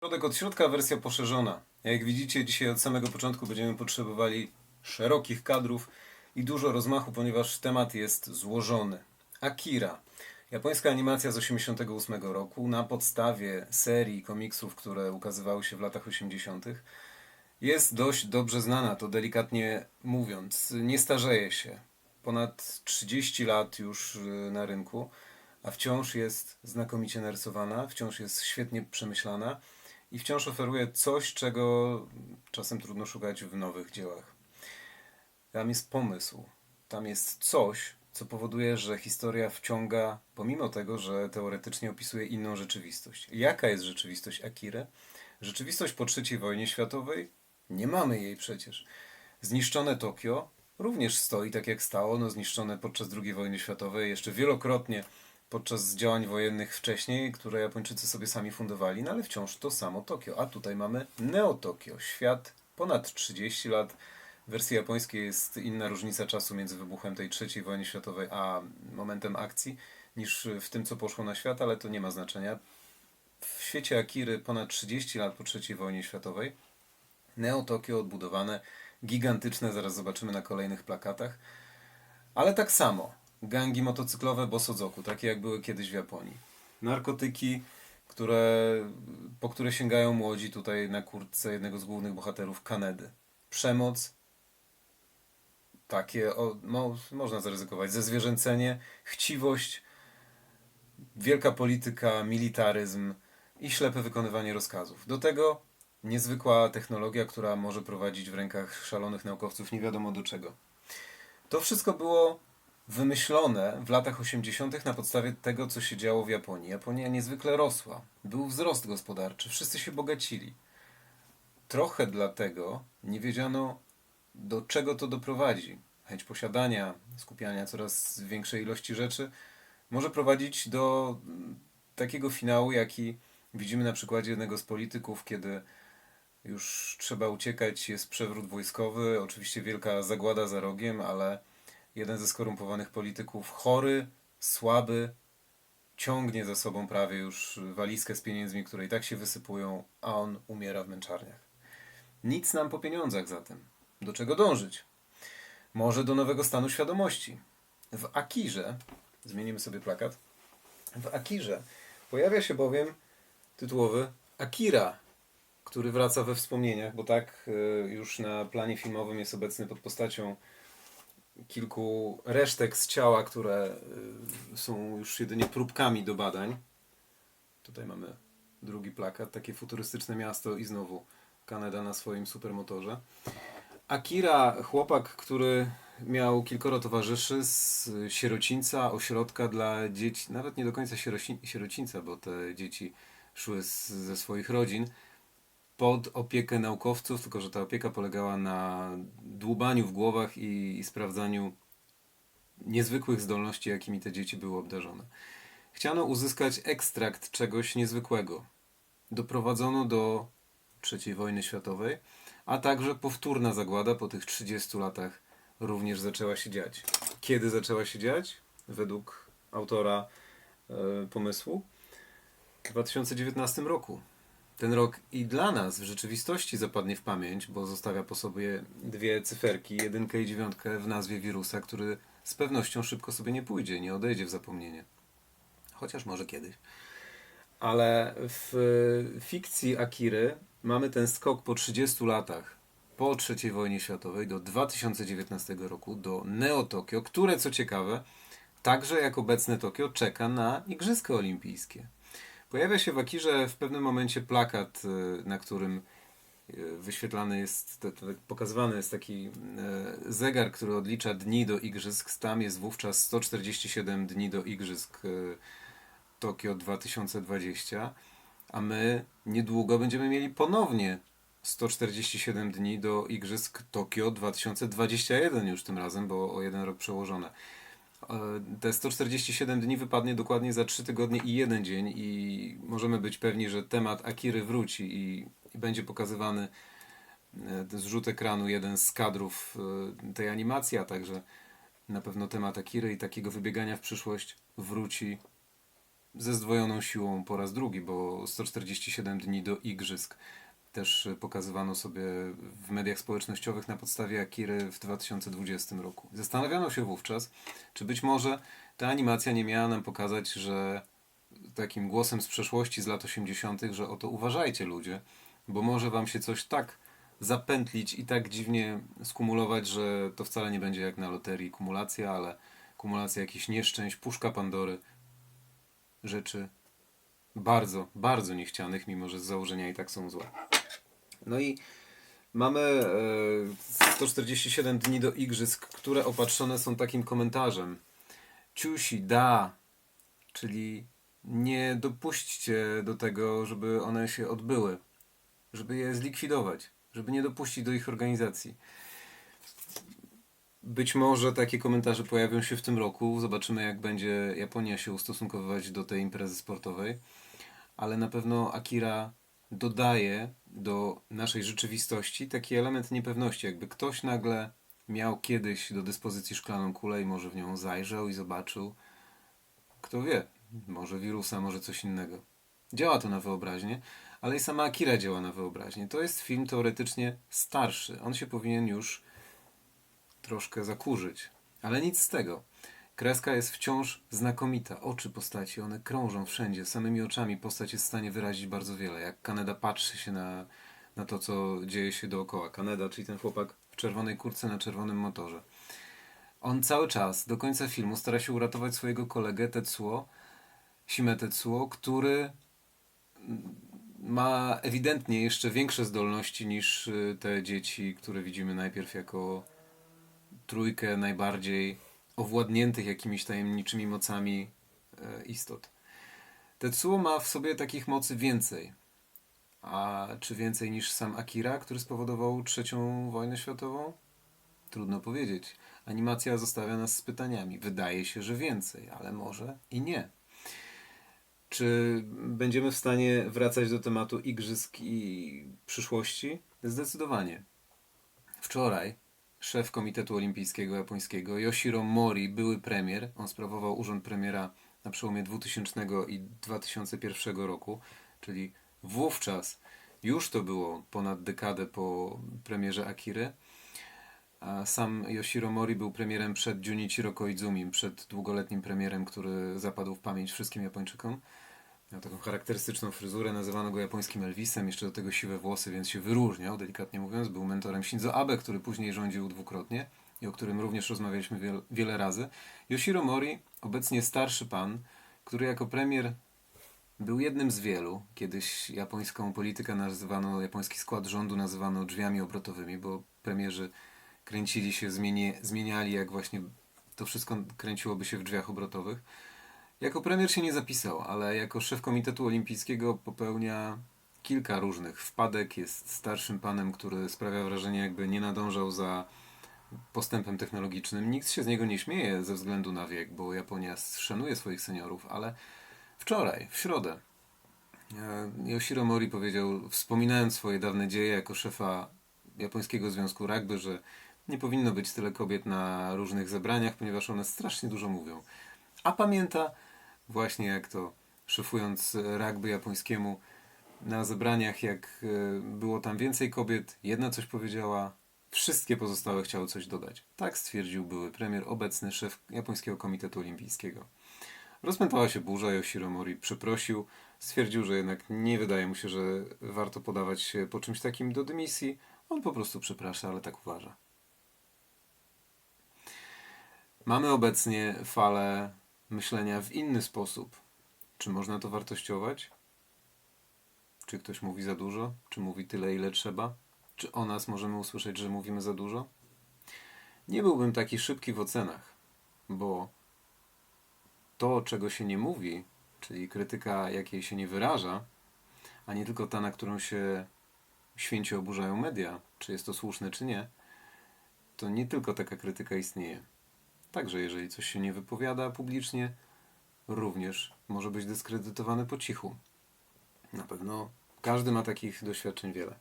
Środek od środka, wersja poszerzona. Jak widzicie, dzisiaj od samego początku będziemy potrzebowali szerokich kadrów i dużo rozmachu, ponieważ temat jest złożony. Akira. Japońska animacja z 1988 roku na podstawie serii komiksów, które ukazywały się w latach 80. Jest dość dobrze znana, to delikatnie mówiąc. Nie starzeje się. Ponad 30 lat już y, na rynku, a wciąż jest znakomicie narysowana, wciąż jest świetnie przemyślana i wciąż oferuje coś, czego czasem trudno szukać w nowych dziełach. Tam jest pomysł, tam jest coś, co powoduje, że historia wciąga, pomimo tego, że teoretycznie opisuje inną rzeczywistość. Jaka jest rzeczywistość Akiry? Rzeczywistość po III wojnie światowej? Nie mamy jej przecież. Zniszczone Tokio również stoi tak jak stało, no zniszczone podczas II wojny światowej, jeszcze wielokrotnie podczas działań wojennych wcześniej, które Japończycy sobie sami fundowali, no ale wciąż to samo Tokio. A tutaj mamy Neo-Tokio, świat ponad 30 lat. W wersji japońskiej jest inna różnica czasu między wybuchem tej trzeciej wojny światowej a momentem akcji niż w tym, co poszło na świat, ale to nie ma znaczenia. W świecie Akiry ponad 30 lat po trzeciej wojnie światowej Neo-Tokio odbudowane, gigantyczne, zaraz zobaczymy na kolejnych plakatach. Ale tak samo, gangi motocyklowe Bosozoku, takie jak były kiedyś w Japonii. Narkotyki, które, po które sięgają młodzi tutaj na kurtce jednego z głównych bohaterów Kanedy. Przemoc, takie, o, mo, można zaryzykować, zezwierzęcenie, chciwość, wielka polityka, militaryzm i ślepe wykonywanie rozkazów. Do tego niezwykła technologia, która może prowadzić w rękach szalonych naukowców nie wiadomo do czego. To wszystko było wymyślone w latach 80. na podstawie tego, co się działo w Japonii. Japonia niezwykle rosła. Był wzrost gospodarczy, wszyscy się bogacili. Trochę dlatego nie wiedziano, do czego to doprowadzi. Chęć posiadania, skupiania coraz większej ilości rzeczy może prowadzić do mm, takiego finału, jaki widzimy na przykładzie jednego z polityków, kiedy już trzeba uciekać, jest przewrót wojskowy, oczywiście wielka zagłada za rogiem, ale jeden ze skorumpowanych polityków, chory, słaby, ciągnie za sobą prawie już walizkę z pieniędzmi, które i tak się wysypują, a on umiera w męczarniach. Nic nam po pieniądzach zatem. Do czego dążyć? Może do nowego stanu świadomości. W Akirze, zmienimy sobie plakat, w Akirze pojawia się bowiem tytułowy Akira, który wraca we wspomnieniach, bo tak y, już na planie filmowym jest obecny pod postacią kilku resztek z ciała, które y, są już jedynie próbkami do badań. Tutaj mamy drugi plakat, takie futurystyczne miasto i znowu Kanada na swoim supermotorze. Akira, chłopak, który miał kilkoro towarzyszy z sierocińca, ośrodka dla dzieci, nawet nie do końca sieroci, sierocińca, bo te dzieci szły z, ze swoich rodzin, pod opiekę naukowców, tylko że ta opieka polegała na dłubaniu w głowach i, i sprawdzaniu niezwykłych zdolności, jakimi te dzieci były obdarzone. Chciano uzyskać ekstrakt czegoś niezwykłego. Doprowadzono do III wojny światowej, a także powtórna zagłada po tych 30 latach również zaczęła się dziać. Kiedy zaczęła się dziać? Według autora e, pomysłu? W 2019 roku. Ten rok i dla nas w rzeczywistości zapadnie w pamięć, bo zostawia po sobie dwie cyferki, jedynkę i dziewiątkę w nazwie wirusa, który z pewnością szybko sobie nie pójdzie, nie odejdzie w zapomnienie. Chociaż może kiedyś. Ale w fikcji Akiry mamy ten skok po 30 latach po III wojnie światowej do 2019 roku do Neo-Tokio, które co ciekawe, także jak obecne Tokio czeka na Igrzyska Olimpijskie. Pojawia się w Akirze w pewnym momencie plakat, y, na którym y, wyświetlany jest, pokazywany jest taki e, zegar, który odlicza dni do igrzysk. Tam jest wówczas 147 dni do igrzysk Tokio 2020, a my niedługo będziemy mieli ponownie 147 dni do igrzysk Tokio 2021 już tym razem, bo o jeden rok przełożone. E, Te 147 dni wypadnie dokładnie za 3 tygodnie i jeden dzień i możemy być pewni, że temat Akiry wróci i, i będzie pokazywany e, zrzut ekranu, jeden z kadrów e, tej animacji, a także na pewno temat Akiry i takiego wybiegania w przyszłość wróci ze zdwojoną siłą po raz drugi, bo 147 dni do igrzysk też pokazywano sobie w mediach społecznościowych na podstawie Akiry w 2020 roku. Zastanawiano się wówczas, czy być może ta animacja nie miała nam pokazać, że takim głosem z przeszłości z lat 80., że oto uważajcie ludzie, bo może wam się coś tak zapętlić i tak dziwnie skumulować, że to wcale nie będzie jak na loterii kumulacja, ale kumulacja jakichś nieszczęść, puszka Pandory, rzeczy bardzo, bardzo niechcianych, mimo że z założenia i tak są złe. No i mamy e, 147 dni do igrzysk, które opatrzone są takim komentarzem. Ciusi, da, czyli nie dopuśćcie do tego, żeby one się odbyły, żeby je zlikwidować, żeby nie dopuścić do ich organizacji. Być może takie komentarze pojawią się w tym roku. Zobaczymy, jak będzie Japonia się ustosunkowywać do tej imprezy sportowej. Ale na pewno Akira dodaje do naszej rzeczywistości taki element niepewności. Jakby ktoś nagle miał kiedyś do dyspozycji szklaną kulę i może w nią zajrzał i zobaczył. Kto wie, może wirusa, może coś innego. Działa to na wyobraźnię, ale i sama Akira działa na wyobraźnię. To jest film teoretycznie starszy. On się powinien już troszkę zakurzyć. Ale nic z tego. Kreska jest wciąż znakomita. Oczy postaci, one krążą wszędzie. Samymi oczami postać jest w stanie wyrazić bardzo wiele. Jak Kaneda patrzy się na, na to, co dzieje się dookoła. Kaneda, czyli ten chłopak w czerwonej kurce na czerwonym motorze. On cały czas, do końca filmu, stara się uratować swojego kolegę Tetsuo, Shime Tetsuo, który ma ewidentnie jeszcze większe zdolności niż y, te dzieci, które widzimy najpierw jako trójkę najbardziej owładniętych jakimiś tajemniczymi mocami e, istot. Tetsuo ma w sobie takich mocy więcej. A czy więcej niż sam Akira, który spowodował trzecią wojnę światową? Trudno powiedzieć. Animacja zostawia nas z pytaniami. Wydaje się, że więcej, ale może i nie. Czy będziemy w stanie wracać do tematu igrzysk i przyszłości? Zdecydowanie. Wczoraj szef Komitetu Olimpijskiego Japońskiego Yoshiro Mori, były premier, on sprawował urząd premiera na przełomie 2000 i 2001 roku, czyli wówczas już to było ponad dekadę po premierze Akiry. A sam Yoshiro Mori był premierem przed Junichiro Koizumim, przed długoletnim premierem, który zapadł w pamięć wszystkim Japończykom. Miał taką charakterystyczną fryzurę, nazywano go japońskim Elvisem, jeszcze do tego siwe włosy, więc się wyróżniał, delikatnie mówiąc. Był mentorem Shinzo Abe, który później rządził dwukrotnie i o którym również rozmawialiśmy wiele, wiele razy. Yoshiro Mori, obecnie starszy pan, który jako premier był jednym z wielu. Kiedyś japońską politykę nazywano, japoński skład rządu nazywano drzwiami obrotowymi, bo premierzy kręcili się, zmieni, zmieniali, jak właśnie to wszystko kręciłoby się w drzwiach obrotowych. Jako premier się nie zapisał, ale jako szef Komitetu Olimpijskiego popełnia kilka różnych wpadek. Jest starszym panem, który sprawia wrażenie, jakby nie nadążał za postępem technologicznym. Nikt się z niego nie śmieje ze względu na wiek, bo Japonia szanuje swoich seniorów, ale wczoraj, w środę, e, Yoshiro Mori powiedział, wspominając swoje dawne dzieje jako szefa Japońskiego Związku Rugby, że nie powinno być tyle kobiet na różnych zebraniach, ponieważ one strasznie dużo mówią. A pamięta, właśnie jak to szefując rugby japońskiemu na zebraniach, jak e, było tam więcej kobiet, jedna coś powiedziała, wszystkie pozostałe chciały coś dodać. Tak stwierdził były premier, obecny szef Japońskiego Komitetu Olimpijskiego. Rozpętała się burza, Yoshiro Mori przeprosił, stwierdził, że jednak nie wydaje mu się, że warto podawać się po czymś takim do dymisji. On po prostu przeprasza, ale tak uważa. Mamy obecnie falę myślenia w inny sposób. Czy można to wartościować? Czy ktoś mówi za dużo? Czy mówi tyle, ile trzeba? Czy o nas możemy usłyszeć, że mówimy za dużo? Nie byłbym taki szybki w ocenach, bo to, czego się nie mówi, czyli krytyka, jakiej się nie wyraża, a nie tylko ta, na którą się święcie oburzają media, czy jest to słuszne, czy nie, to nie tylko taka krytyka istnieje. Także jeżeli coś się nie wypowiada publicznie, również może być dyskredytowany po cichu. Na pewno każdy ma takich doświadczeń wiele.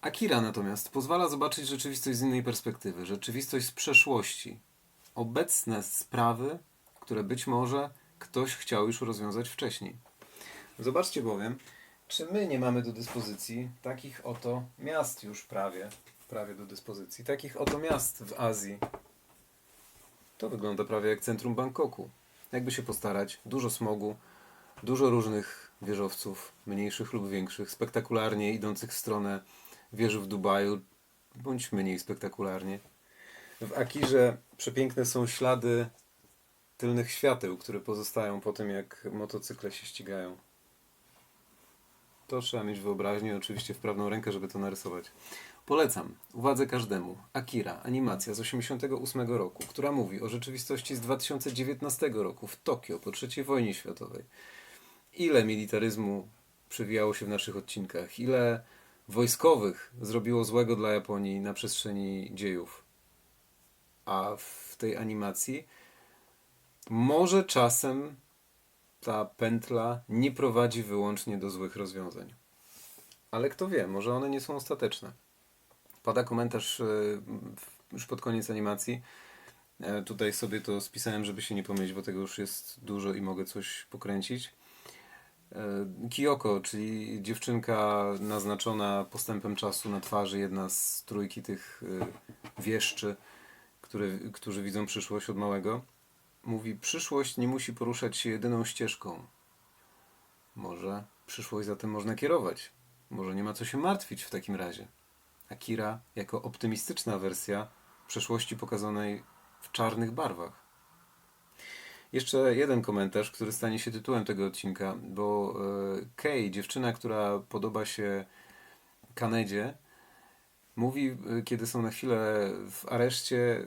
Akira natomiast pozwala zobaczyć rzeczywistość z innej perspektywy, rzeczywistość z przeszłości. Obecne sprawy, które być może ktoś chciał już rozwiązać wcześniej. Zobaczcie bowiem, czy my nie mamy do dyspozycji takich oto miast już prawie, prawie do dyspozycji, takich oto miast w Azji. To wygląda prawie jak centrum Bangkoku. Jakby się postarać, dużo smogu, dużo różnych wieżowców, mniejszych lub większych, spektakularnie idących w stronę wieży w Dubaju, bądź mniej spektakularnie. W Akirze przepiękne są ślady tylnych świateł, które pozostają po tym, jak motocykle się ścigają. To trzeba mieć wyobraźnię, oczywiście wprawną rękę, żeby to narysować. Polecam uwadze każdemu Akira, animacja z 1988 roku, która mówi o rzeczywistości z 2019 roku w Tokio po III wojnie światowej. Ile militaryzmu przewijało się w naszych odcinkach, ile wojskowych zrobiło złego dla Japonii na przestrzeni dziejów. A w tej animacji może czasem ta pętla nie prowadzi wyłącznie do złych rozwiązań. Ale kto wie, może one nie są ostateczne. Pada komentarz e, już pod koniec animacji. E, Tutaj sobie to spisałem, żeby się nie pomylić, bo tego już jest dużo i mogę coś pokręcić. E, Kiyoko, czyli dziewczynka naznaczona postępem czasu na twarzy, jedna z trójki tych wieszczy, które, którzy widzą przyszłość od małego, mówi: Przyszłość nie musi poruszać się jedyną ścieżką. Może przyszłość zatem można kierować. Może nie ma co się martwić w takim razie. Akira jako optymistyczna wersja przeszłości pokazanej w czarnych barwach. Jeszcze jeden komentarz, który stanie się tytułem tego odcinka, bo e, Kay, dziewczyna, która podoba się Kanedzie, mówi, e, kiedy są na chwilę w areszcie,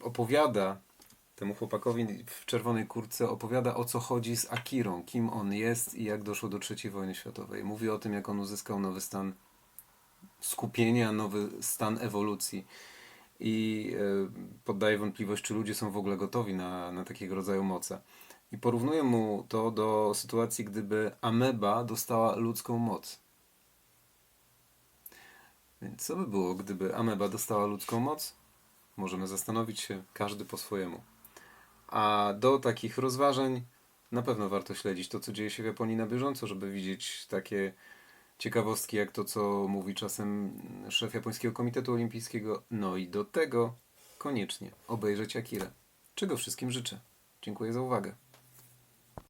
e, opowiada temu chłopakowi w czerwonej kurtce, opowiada o co chodzi z Akirą, kim on jest i jak doszło do III wojny światowej. Mówi o tym, jak on uzyskał nowy stan skupienia, nowy stan ewolucji i e, poddaje wątpliwość, czy ludzie są w ogóle gotowi na, na takiego rodzaju moce. I porównuję mu to do sytuacji, gdyby ameba dostała ludzką moc. Więc co by było, gdyby ameba dostała ludzką moc? Możemy zastanowić się, każdy po swojemu. A do takich rozważań na pewno warto śledzić to, co dzieje się w Japonii na bieżąco, żeby widzieć takie ciekawostki, jak to, co mówi czasem szef Japońskiego Komitetu Olimpijskiego. No i do tego koniecznie obejrzeć Akirę. Czego wszystkim życzę. Dziękuję za uwagę.